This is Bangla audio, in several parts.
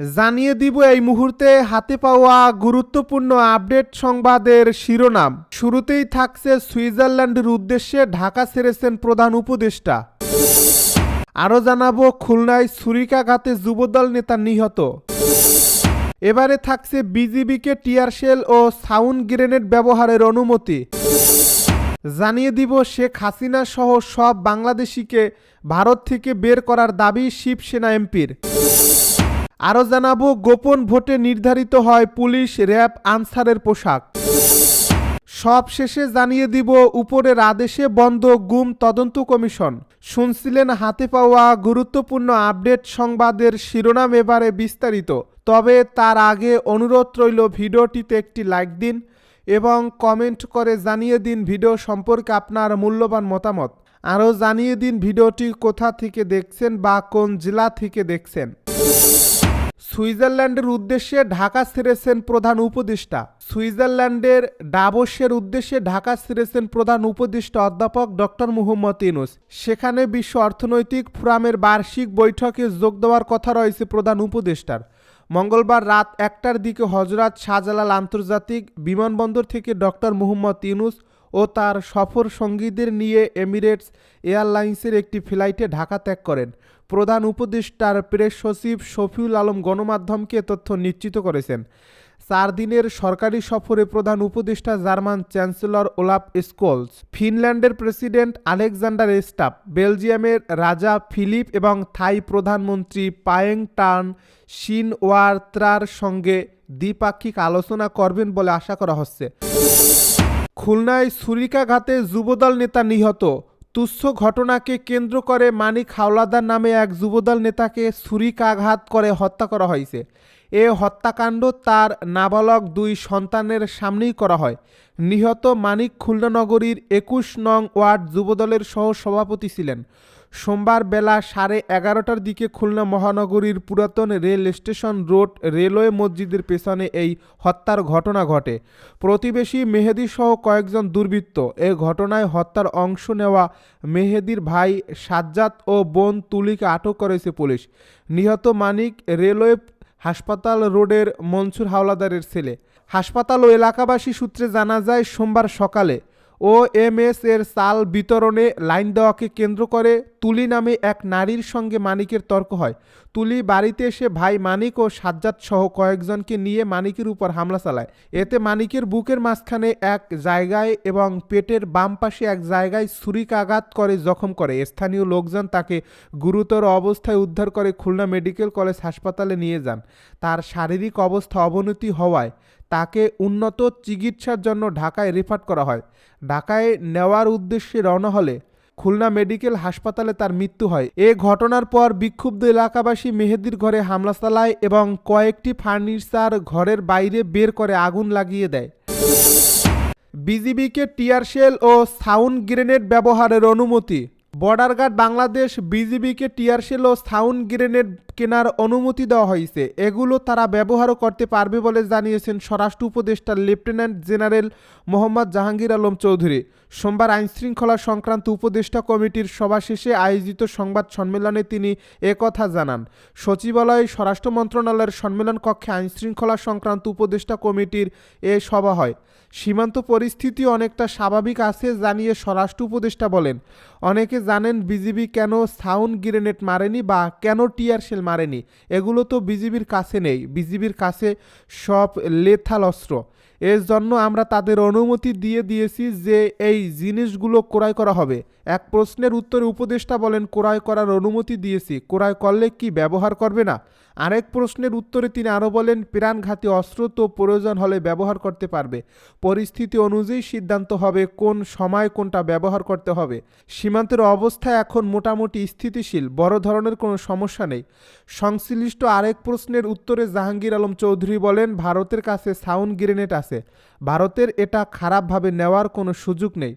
জানিয়ে দিব এই মুহূর্তে হাতে পাওয়া গুরুত্বপূর্ণ আপডেট সংবাদের শিরোনাম। শুরুতেই থাকছে সুইজারল্যান্ডের উদ্দেশ্যে ঢাকা ছেড়েছেন প্রধান উপদেষ্টা। আরও জানাব, খুলনায় ছুরিকাঘাতে যুবদল নেতা নিহত। এবারে থাকছে বিজিবিকে টিয়ারশেল ও সাউন্ড গ্রেনেড ব্যবহারের অনুমতি। জানিয়ে দিব, শেখ হাসিনা সহ সব বাংলাদেশিকে ভারত থেকে বের করার দাবি শিবসেনা এমপির। আরও জানাব, গোপন ভোটে নির্ধারিত হয় পুলিশ র্যাব আনসারের পোশাক। সব শেষে জানিয়ে দিব, উপরের আদেশে বন্ধ গুম তদন্ত কমিশন। শুনছিলেন হাতে পাওয়া গুরুত্বপূর্ণ আপডেট সংবাদের শিরোনাম এবারে বিস্তারিত। তবে তার আগে অনুরোধ রইল ভিডিওটিতে একটি লাইক দিন এবং কমেন্ট করে জানিয়ে দিন ভিডিও সম্পর্কে আপনার মূল্যবান মতামত। আরও জানিয়ে দিন ভিডিওটি কোথা থেকে দেখছেন বা কোন জেলা থেকে দেখছেন। সুইজারল্যান্ডের উদ্দেশ্যে ঢাকা ছেড়েছেন প্রধান উপদেষ্টা। সুইজারল্যান্ডের ডাবসের উদ্দেশ্যে ঢাকা ছেড়েছেন প্রধান উপদেষ্টা অধ্যাপক ডক্টর মুহম্মদ ইনুস সেখানে বিশ্ব অর্থনৈতিক ফোরামের বার্ষিক বৈঠকে যোগ দেওয়ার কথা রয়েছে প্রধান উপদেষ্টার। মঙ্গলবার রাত একটার দিকে হজরত শাহজালাল আন্তর্জাতিক বিমানবন্দর থেকে ডক্টর মুহম্মদ ইউনুস ও তার সফর সঙ্গীদের নিয়ে এমিরেটস এয়ারলাইন্সের একটি ফ্লাইটে ঢাকা ত্যাগ করেন। প্রধান উপদেষ্টার প্রেস সচিব শফিউল আলম গণমাধ্যমকে তথ্য নিশ্চিত করেছেন। চার দিনের সরকারি সফরে প্রধান উপদেষ্টা জার্মান চ্যান্সেলর ওলাফ স্কোলস, ফিনল্যান্ডের প্রেসিডেন্ট আলেকজান্ডার স্টাপ, বেলজিয়ামের রাজা ফিলিপ এবং থাই প্রধানমন্ত্রী পায়েং টার্ন শিন ওয়ার্ত্রার সঙ্গে দ্বিপাক্ষিক আলোচনা করবেন বলে আশা করা হচ্ছে। খুলনায় ছুরিকাঘাতে যুবদল নেতা নিহত। তুচ্ছ ঘটনাকে কেন্দ্র করে মানিক হাওলাদার নামে এক যুবদল নেতাকে ছুরিকাঘাত করে হত্যা করা হয়েছে। এ হত্যাকাণ্ড তার নাবালক দুই সন্তানের সামনেই করা হয়। নিহত মানিক খুলনা নগরীর একুশ নং ওয়ার্ড যুবদলের সহ সভাপতি ছিলেন। সোমবার বেলা সাড়ে এগারোটার দিকে খুলনা মহানগরীর পুরাতন রেল স্টেশন রোড রেলওয়ে মসজিদের পেছনে এই হত্যার ঘটনা ঘটে। প্রতিবেশী মেহেদি সহ কয়েকজন দুর্বৃত্ত এ ঘটনায় হত্যার অংশ নেওয়া মেহেদির ভাই সাজ্জাদ ও বোন তুলিকে আটক করেছে পুলিশ। নিহত মানিক রেলওয়ে হাসপাতাল রোডের মনসুর হাওলাদারের ছেলে। হাসপাতাল ও এলাকাবাসী সূত্রে জানা যায়, সোমবার সকালে ও এম এস এর চাল বিতরণে লাইন দেওয়াকে কেন্দ্র করে তুলি নামে এক নারীর সঙ্গে মানিকের তর্ক হয়। তুলি বাড়িতে এসে ভাই মানিক ও সাজ্জাদ সহ কয়েকজনকে নিয়ে মানিকের উপর হামলা চালায়। এতে মানিকের বুকের মাঝখানে এক জায়গায় এবং পেটের বাম পাশে এক জায়গায় ছুরিকাঘাত করে জখম করে। স্থানীয় লোকজন তাকে গুরুতর অবস্থায় উদ্ধার করে খুলনা মেডিকেল কলেজ হাসপাতালে নিয়ে যান। তার শারীরিক অবস্থা অবনতি হওয়ায় তাকে উন্নত চিকিৎসার জন্য ঢাকায় রেফার করা হয়। ঢাকায় নেওয়ার উদ্দেশ্যে রওনা হলে খুলনা মেডিকেল হাসপাতালে তার মৃত্যু হয়। এ ঘটনার পর বিক্ষুব্ধ এলাকাবাসী মেহেদির ঘরে হামলা চালায় এবং কয়েকটি ফার্নিচার ঘরের বাইরে বের করে আগুন লাগিয়ে দেয়। বিজিবিকে টিয়ারশেল ও সাউন্ড গ্রেনেড ব্যবহারের অনুমতি বর্ডার গার্ড বাংলাদেশ বিজিবিকে টিয়ারশেল ও সাউন্ড গ্রেনেড কেনার অনুমতি দেওয়া হয়েছে। এগুলো তারা ব্যবহারও করতে পারবে বলে জানিয়েছেন স্বরাষ্ট্র উপদেষ্টা লেফটেন্যান্ট জেনারেল মোহাম্মদ জাহাঙ্গীর আলম চৌধুরী। সোমবার আইনশৃঙ্খলা সংক্রান্ত উপদেষ্টা কমিটির সভা শেষে আয়োজিত সংবাদ সম্মেলনে তিনি একথা জানান। সচিবালয়ে স্বরাষ্ট্র মন্ত্রণালয়ের সম্মেলন কক্ষে আইনশৃঙ্খলা সংক্রান্ত উপদেষ্টা কমিটির এ সভা হয়। সীমান্ত পরিস্থিতি অনেকটা স্বাভাবিক আছে জানিয়ে স্বরাষ্ট্র উপদেষ্টা বলেন। অনেকে জানেন বিজিবি কেন সাউন্ড গ্রেনেড মারেনি বা কেন টিয়ার সেল মারেনি? এগুলো তো বিজিবির কাছে নেই। বিজিবির কাছে সব লেথাল অস্ত্র। এর জন্য আমরা তাদের অনুমতি দিয়ে দিয়েছি যে এই জিনিসগুলো ক্রয় করা হবে। এক প্রশ্নের উত্তরে উপদেষ্টা বলেন, ক্রয় করার অনুমতি দিয়েছি। ক্রয় করলে কি ব্যবহার করবে না? আরেক প্রশ্নের উত্তরে তিনি আরও বলেন, প্রাণঘাতী অস্ত্র তো প্রয়োজন হলে ব্যবহার করতে পারবে। পরিস্থিতি অনুযায়ী সিদ্ধান্ত হবে কোন সময় কোনটা ব্যবহার করতে হবে। সীমান্তের অবস্থা এখন মোটামুটি স্থিতিশীল, বড় ধরনের কোনো সমস্যা নেই। সংশ্লিষ্ট আরেক প্রশ্নের উত্তরে জাহাঙ্গীর আলম চৌধুরী বলেন, ভারতের কাছে সাউন্ড গ্রেনেড আছে। ভারতের এটা খারাপভাবে নেওয়ার কোনো সুযোগ নেই।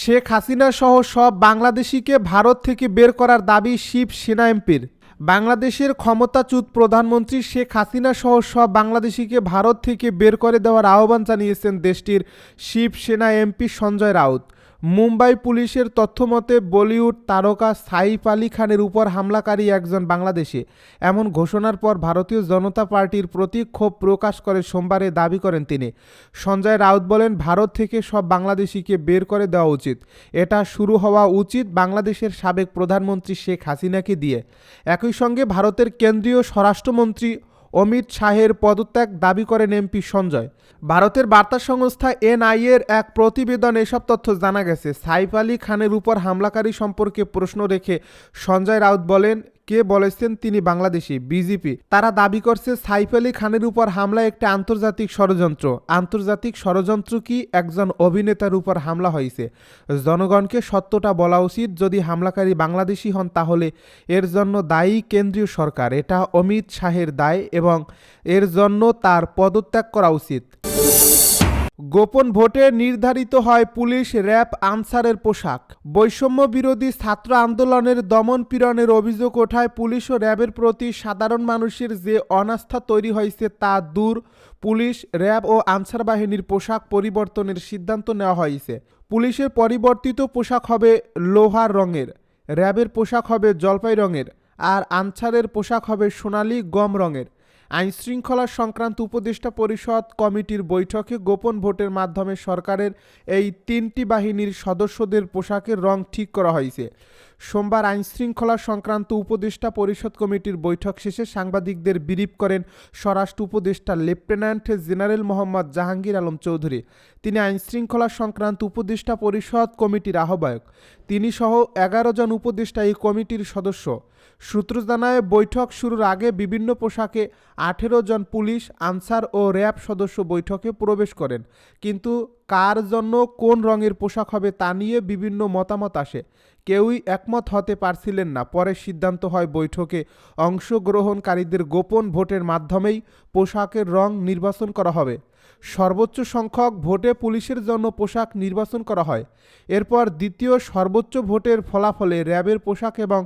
শেখ হাসিনা সহ সব বাংলাদেশিকে ভারত থেকে বের করার দাবি শিবসেনা এমপির। বাংলাদেশের ক্ষমতাচ্যুত প্রধানমন্ত্রী শেখ হাসিনা সহ সব বাংলাদেশিকে ভারত থেকে বের করে দেওয়ার আহ্বান জানিয়েছেন দেশটির শিবসেনা এমপি সঞ্জয় রাউত। মুম্বাই পুলিশের তথ্যমতে, বলিউড তারকা সাইফ আলী খানের উপর হামলাকারী একজন বাংলাদেশি। এমন ঘোষণার পর ভারতীয় জনতা পার্টির প্রতি ক্ষোভ প্রকাশ করে সোমবারে দাবি করেন তিনি। সঞ্জয় রাউত বলেন, ভারত থেকে সব বাংলাদেশিকে বের করে দেওয়া উচিত। এটা শুরু হওয়া উচিত বাংলাদেশের সাবেক প্রধানমন্ত্রী শেখ হাসিনাকে দিয়ে। একই সঙ্গে ভারতের কেন্দ্রীয় স্বরাষ্ট্রমন্ত্রী অমিত শাহের পদত্যাগ দাবি করেন এমপি সঞ্জয়। ভারতের বার্তা সংস্থা এনআইএর এক প্রতিবেদন এসব তথ্য জানা গেছে। সাইফ আলী খানের উপর হামলাকারী সম্পর্কে প্রশ্ন রেখে সঞ্জয় রাউত বলেন কে বলেছেন তিনি বাংলাদেশি, বিজেপি। তারা দাবি করছে সাইফ আলী খানের উপর হামলা একটি আন্তর্জাতিক ষড়যন্ত্র। আন্তর্জাতিক ষড়যন্ত্র কি একজন অভিনেতার উপর হামলা হয়েছে? জনগণকে সত্যটা বলা উচিত, যদি হামলাকারী বাংলাদেশি হন তাহলে এর জন্য দায়ী কেন্দ্রীয় সরকার। এটা অমিত শাহের দায় এবং এর জন্য তার পদত্যাগ করা উচিত। গোপন ভোটে নির্ধারিত হয় পুলিশ র্যাব আনসারের পোশাক। বৈষম্য বিরোধী ছাত্র আন্দোলনের দমন পীড়নের অভিযোগ ওঠায় পুলিশ ও র্যাবের প্রতি সাধারণ মানুষের যে অনাস্থা তৈরি হয়েছে তা দূর। পুলিশ, র্যাব ও আনসার বাহিনীর পোশাক পরিবর্তনের সিদ্ধান্ত নেওয়া হয়েছে। পুলিশের পরিবর্তিত পোশাক হবে লোহার রঙের, র্যাবের পোশাক হবে জলপাই রঙের, আর আনসারের পোশাক হবে সোনালি গম রঙের। আইন শৃঙ্খলা সংক্রান্ত উপদেষ্টা পরিষদ কমিটির বৈঠকে গোপন ভোটের মাধ্যমে সরকারের এই তিনটি বাহিনীর সদস্যদের পোশাকের রং ঠিক করা হয়েছে। সোমবার আইন শৃঙ্খলা সংক্রান্ত উপদেষ্টা পরিষদ কমিটির বৈঠক শেষে সাংবাদিকদের বিরিপ করেন স্বরাষ্ট্র উপদেষ্টা লেফটেন্যান্ট জেনারেল মোহাম্মদ জাহাঙ্গীর আলম চৌধুরী। তিনি আইন শৃঙ্খলা সংক্রান্ত উপদেষ্টা পরিষদ কমিটির আহ্বায়ক। তিনি সহ এগারো জন উপদেষ্টা এই কমিটির সদস্য। সূত্র জানায় বৈঠক শুরুর আগে বিভিন্ন পোশাকে আঠেরো জন পুলিশ, আনসার ও র্যাব সদস্য বৈঠকে প্রবেশ করেন। কিন্তু কার জন্য কোন রঙের পোশাক হবে তা নিয়ে বিভিন্ন মতামত আসে। কেউই একমত হতে পারছিলেন না। পরে সিদ্ধান্ত হয় বৈঠকে অংশগ্রহণকারীদের গোপন ভোটের মাধ্যমেই পোশাকের রং নির্বাচন করা হবে। সর্বোচ্চ সংখ্যক ভোটে পুলিশের জন্য পোশাক নির্বাচন করা হয়। এরপর দ্বিতীয় সর্বোচ্চ ভোটের ফলাফলে র্যাবের পোশাক এবং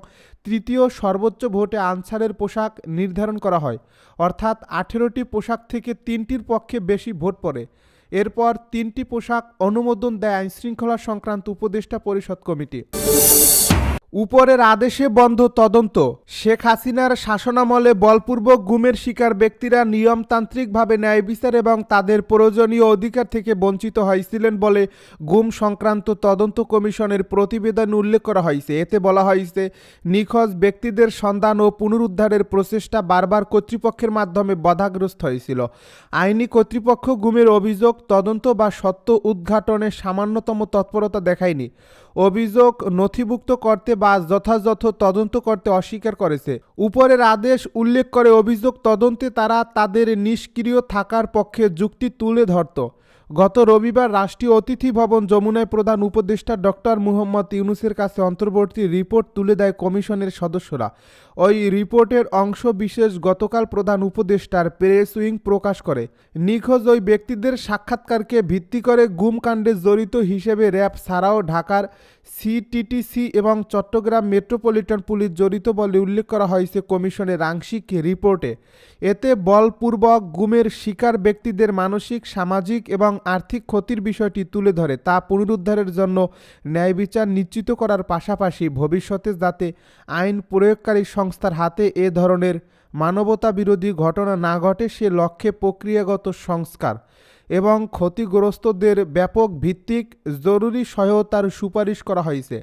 তৃতীয় সর্বোচ্চ ভোটে আনসারের পোশাক নির্ধারণ করা হয়। অর্থাৎ আঠেরোটি পোশাক থেকে তিনটির পক্ষে বেশি ভোট পড়ে। এরপর তিনটি পোশাক অনুমোদন দেয় আইনশৃঙ্খলা সংক্রান্ত উপদেষ্টা পরিষদ কমিটি। উপরের আদেশে বন্ধ তদন্ত। শেখ হাসিনার শাসনামলে বলপূর্বক গুমের শিকার ব্যক্তিরা নিয়মতান্ত্রিকভাবে ন্যায় বিচার এবং তাদের প্রয়োজনীয় অধিকার থেকে বঞ্চিত হয়েছিলেন বলে গুম সংক্রান্ত তদন্ত কমিশনের প্রতিবেদন উল্লেখ করা হয়েছে। এতে বলা হয়েছে, নিখোঁজ ব্যক্তিদের সন্ধান ও পুনরুদ্ধারের প্রচেষ্টা বারবার কর্তৃপক্ষের মাধ্যমে বাধাগ্রস্ত হয়েছিল। আইনি কর্তৃপক্ষ গুমের অভিযোগ, তদন্ত বা সত্য উদ্ঘাটনে সামান্যতম তৎপরতা দেখায়নি। অভিযোগ নথিভুক্ত করতে বা যথাযথ তদন্ত করতে অস্বীকার করেছে। উপরের আদেশ উল্লেখ করে অভিযোগ তদন্তে তারা তাদের নিষ্ক্রিয় থাকার পক্ষে যুক্তি তুলে ধরত। গত রবিবার রাষ্ট্রীয় অতিথি ভবন যমুনায় প্রধান উপদেষ্টা ডক্টর মুহম্মদ ইউনুসের কাছে অন্তর্বর্তী রিপোর্ট তুলে দেয় কমিশনের সদস্যরা। ওই রিপোর্টের অংশ বিশেষ গতকাল প্রধান উপদেষ্টার প্রেস উইং প্রকাশ করে। নিখোঁজ ওই ব্যক্তিদের সাক্ষাৎকারকে ভিত্তি করে গুমকাণ্ডে জড়িত হিসেবে র্যাব ছাড়াও ঢাকার সিটিটিসি এবং চট্টগ্রাম মেট্রোপলিটন পুলিশ জড়িত বলে উল্লেখ করা হয়েছে কমিশনের আংশিক রিপোর্টে। এতে বলপূর্বক গুমের শিকার ব্যক্তিদের মানসিক, সামাজিক এবং আর্থিক ক্ষতির বিষয়টি তুলে ধরে, তা পুনরুদ্ধারের জন্য ন্যায় বিচার নিশ্চিত করার পাশাপাশি ভবিষ্যতে যাতে আইন প্রয়োগকারী সংস্থার হাতে এ ধরনের মানবতা বিরোধী ঘটনা না ঘটে সে লক্ষ্যে প্রক্রিয়াগত সংস্কার এবং ক্ষতিগ্রস্তদের ব্যাপক ভিত্তিক জরুরি সহায়তার সুপারিশ করা হয়েছে।